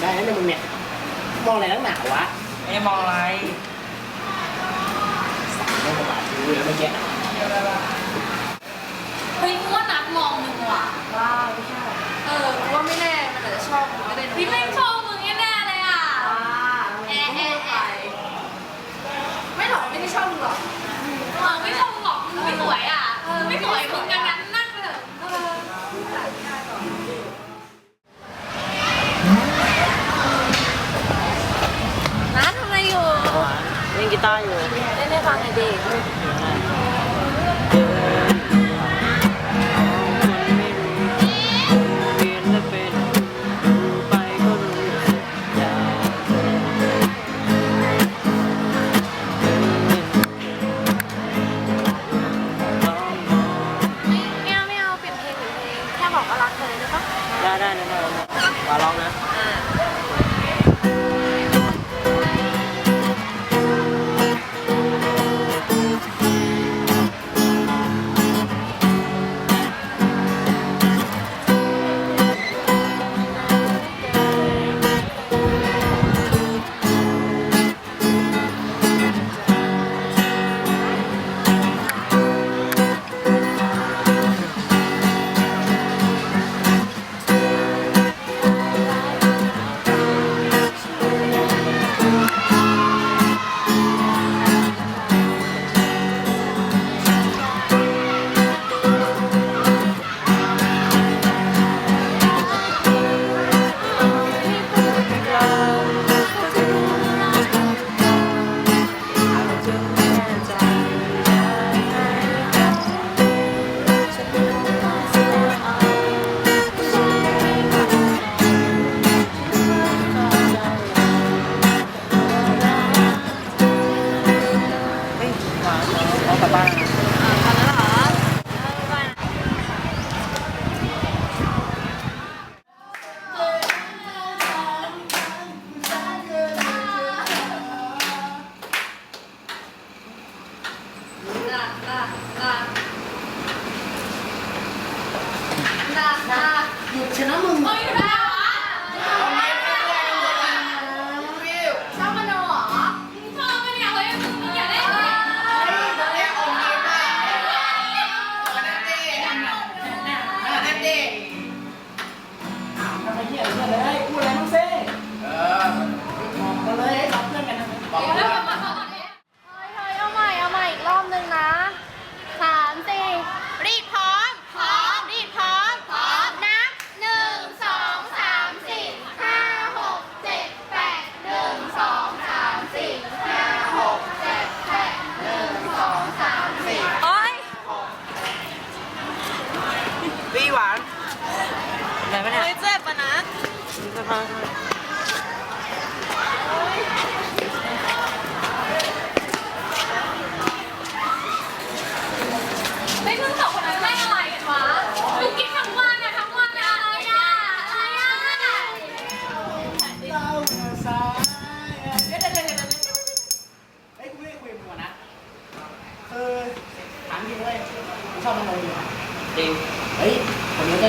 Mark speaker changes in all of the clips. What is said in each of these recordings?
Speaker 1: ได้นะเนี่ยมึงเนี่ย มองอะไรนักหนาวะ
Speaker 2: ไม่ได้มองอะไร
Speaker 1: มองกระบาดดูแล้วเมื่อกี้
Speaker 3: เฮ้ยกูว่านัดมองมึงว่ะ
Speaker 4: ว้าวไม่ใช่
Speaker 3: เออกูว่าไม่แน่ มันอาจจะชอบมึงก็ได้พี่ไม่ชอบ หยุด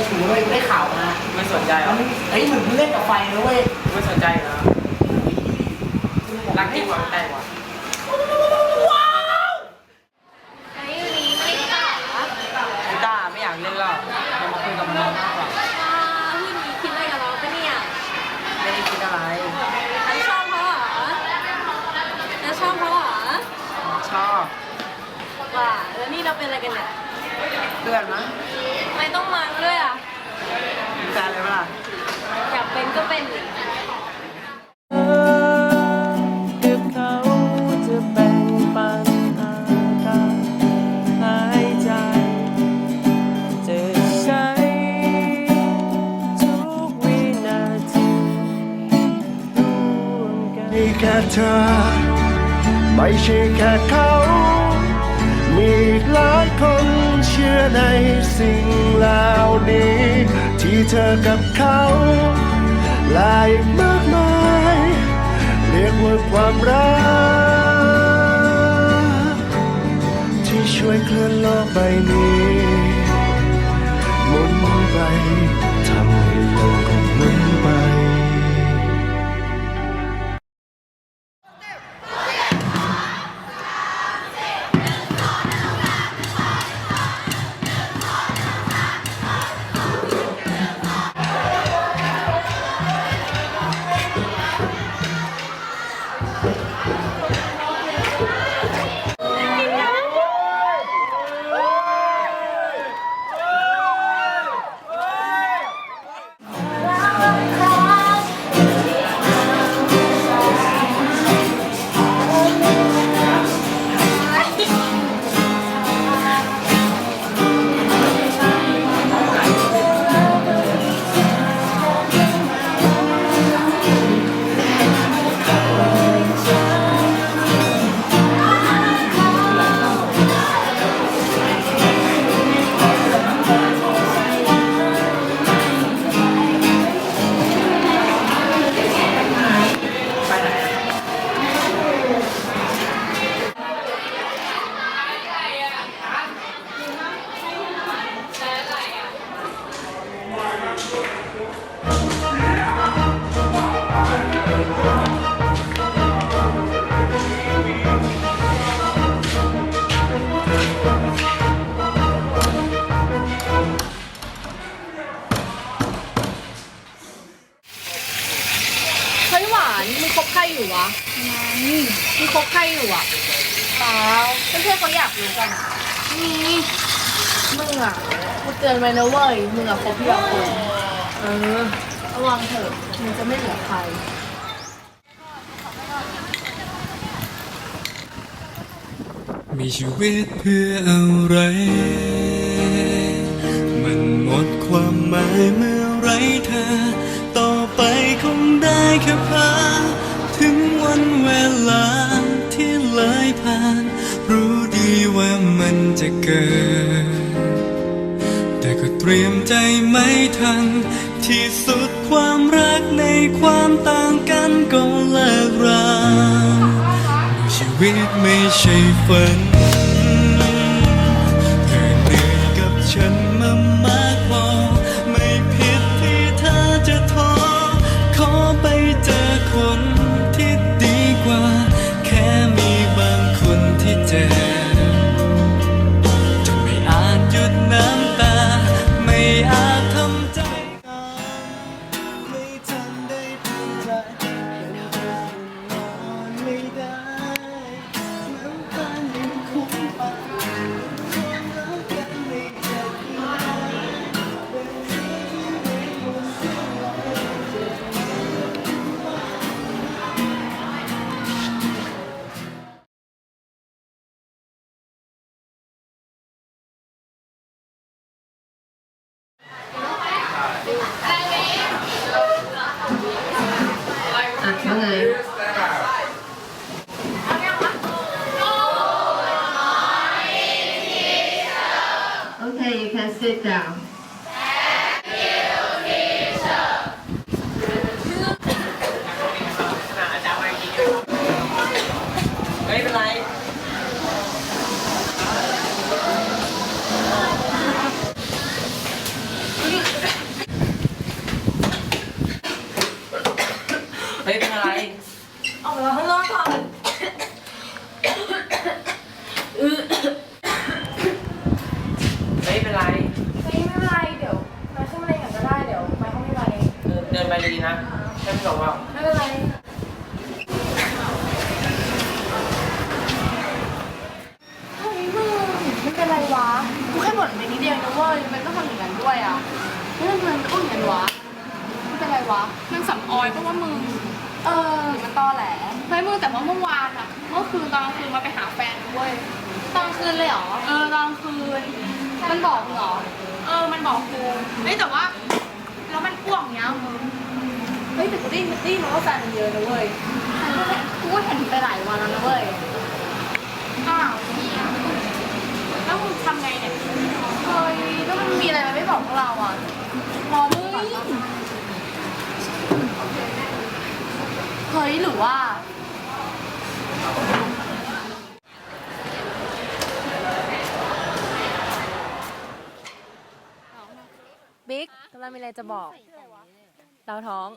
Speaker 3: ค
Speaker 2: นนี้
Speaker 1: ก็ชูเว้ยกูได้ข่าวมา
Speaker 2: ไม่สนใจเหรอ
Speaker 1: มันเฮ้ยเหมือนมึงเล่นกับไฟนะเว้ย
Speaker 2: ไม่สนใจเหรอรักจริงกว่าแต่กว่า
Speaker 3: ไอ้วันนี้ไม่ได้ต่อเหรอ
Speaker 2: กีตาร์ไม่อยากเล่นหรอกจะมาคุยกับน้องมากกว่า
Speaker 3: อ่าพี่มีคิดอะไรกับเราปะเนี่ย
Speaker 2: ไม่ได้คิดอะไร
Speaker 3: แล้วชอบเขาเหรอแล้วชอบเขาเหรอ
Speaker 2: ชอบ
Speaker 3: ว่า แล้วนี่เราเป็นอะไรกันเนี่ย
Speaker 2: เพื่อนมั้ง
Speaker 3: ทำไม่ต้องมังด้วยอะ
Speaker 2: มีแฟนเลยปะล่ะ
Speaker 3: อยากเป็นก็เป็นดิ
Speaker 5: กับเขาจะแบ่งปันอากาศหายใจจะใช้ทุกวินาทีร่วมกัน
Speaker 6: มีแค่เธอ ไม่ใช่แค่เขา มีอีกหลายคน เชื่อในสิ่งเหล่านี้ ที่เธอกับเขาหลายมากมาย เรียกว่าความรัก ที่ช่วยเคลื่อนโลกใบนี้หมุนไปทำให้โลก
Speaker 3: พื่อนๆเขาอยากรู้กันอ่มีมึงอะกูเตือนไว้นะเว้ยมึงอะคบพี่หลอกคนเออระวังเถอะมึงจะไม่เหลือใคร
Speaker 4: มีชีวิตเพื่ออะไร มันหมดความหมายเมื่อ ใ sit
Speaker 7: down.
Speaker 5: ไม่เป็นไร ไม่เป็นไร
Speaker 3: ออกมาข้างนอกก่อน
Speaker 5: ไม่เป็นไร
Speaker 3: ไม่ไม่เป็นไร เดี๋ยวไปขึ้นมาเองก่อนก็ได้ เดี๋ยวไปห้องพยาบาลเอง
Speaker 5: เอ อเดินไปดีนะแค่ไม่บอกว่า
Speaker 3: ไม่เป็นไรเฮ้ยมึงไม่เป็นไรวะ กูแค่บ่นไปนิดเดียวนะเว้ยทำไมต้องทำอย่างนั้นด้วยอะเฮ้ยมันต้องอย่างนั้นวะไม่เป็นไรวะ
Speaker 8: มันสำออยเพราะว่ามึง
Speaker 3: เออมันตอแหล
Speaker 8: เฮ้ยมึงแต่ว่าเมื่อวานอะเมื่อคืนตอนกลางคืนมาไปหาแฟนกูเว้ย
Speaker 3: ตอนคืนเลยเหรอ
Speaker 8: เออตอนกลางคืน
Speaker 3: มันบอกมึงเหรอ
Speaker 8: เออ มันบอกกูเฮ้ยแต่ว่า แล้วมันอ้วกเนี้ยมึง
Speaker 3: เฮ้ยแต่กูได้ยินได้นมันก็แฟนเยอะนะเว้ยฉันกูก็เห็นไปหลายวันแล้วนะเว้ย
Speaker 8: อ้าวเนี่ยแล้วมึงทำไงเนี่ย
Speaker 3: เฮ้ยแล้วมันมีอะไรมันไม่บอกพวกเราอะมองดูเฮ้ยหรือว่า บิ๊กกำลัง
Speaker 2: มีอะไรจะบอก เรา
Speaker 5: ท้อง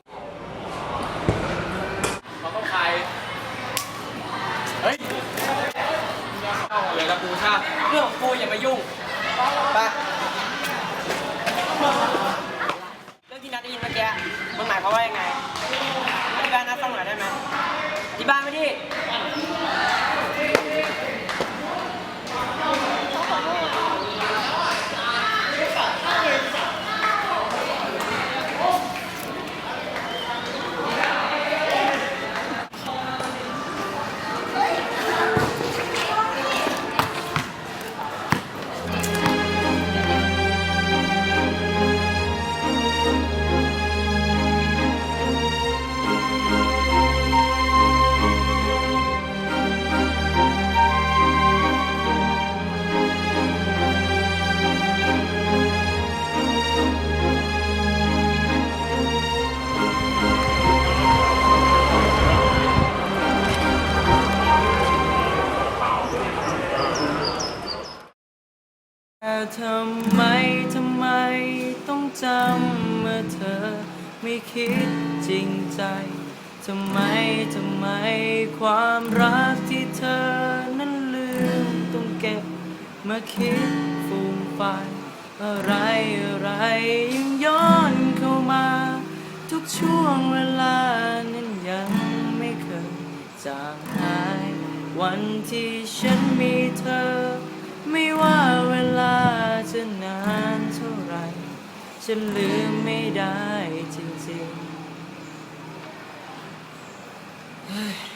Speaker 5: คิดจริงใจ ทำไม ทำไม ความรักที่เธอนั้นลืมต้องเก็บ มาคิดฟูมไฟอะไรอะไรยังย้อนเข้ามา ทุกช่วงเวลานั้นยังไม่เคยจางหาย วันที่ฉันมีเธอ ไม่ว่า ฉันลืมไม่ได้จริงๆ